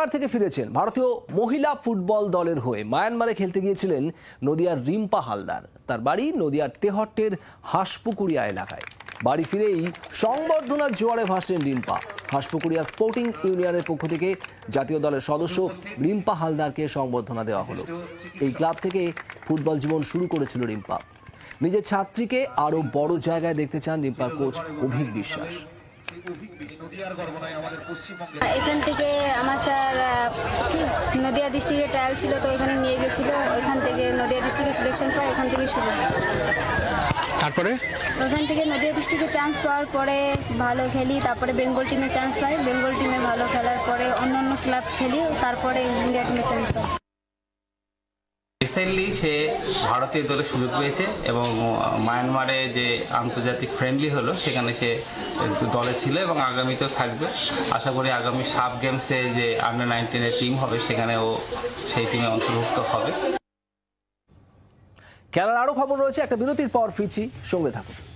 Myanmar থেকে ফিরেছেন ভারতীয় মহিলা ফুটবল দলের হয়ে। মায়ানমারে খেলতে গিয়েছিলেন নদিয়ার রিম্পা হালদার। তার বাড়ি নদিয়ার তেহট্টের হাঁসপুকুরিয়া এলাকায়। বাড়ি ফিরেই সংবর্ধনার জোয়ারে ভাসলেন রিম্পা। হাঁসপুকুরিয়া স্পোর্টিং ইউনিয়নের পক্ষ থেকে জাতীয় দলের সদস্য রিম্পা হালদারকে সংবর্ধনা দেওয়া হলো। এই ক্লাব থেকে ফুটবল জীবন শুরু করেছিল রিম্পা। নিজের ছাত্রীকে আরও বড় জায়গায় দেখতে চান রিম্পার কোচ অভিক বিশ্বাস। এখান থেকে আমার স্যার নদিয়া ডিস্ট্রিক্টে ট্রায়াল ছিল তো এখানে নিয়ে গেছিল। ওইখান থেকে নদিয়া ডিস্ট্রিক্টে সিলেকশন পাই ওখান থেকে শুরু তারপরে? ওখান থেকে নদিয়া ডিস্ট্রিক্টে চান্স পাওয়ার পরে ভালো খেলি তারপরে বেঙ্গল টিমে চান্স পাই বেঙ্গল টিমে ভালো খেলার পরে অন্য অন্য ক্লাব খেলি তারপরে ইন্ডিয়া টিমে চান্স পাই রিসেন্টলি সে ভারতীয় দলে সুযোগ পেয়েছে এবং মায়ানমারে যে আন্তর্জাতিক ফ্রেন্ডলি হলো, সেখানে সে দলে ছিল এবং আগামীতেও থাকবে। আশা করি আগামী সাব গেমসে যে আন্ডার নাইনটিনের টিম হবে সেখানে ও সেই টিমে অন্তর্ভুক্ত হবে। খেলার আরও খবর রয়েছে, একটা বিরতির পর ফিরছি। সঙ্গে থাকুন।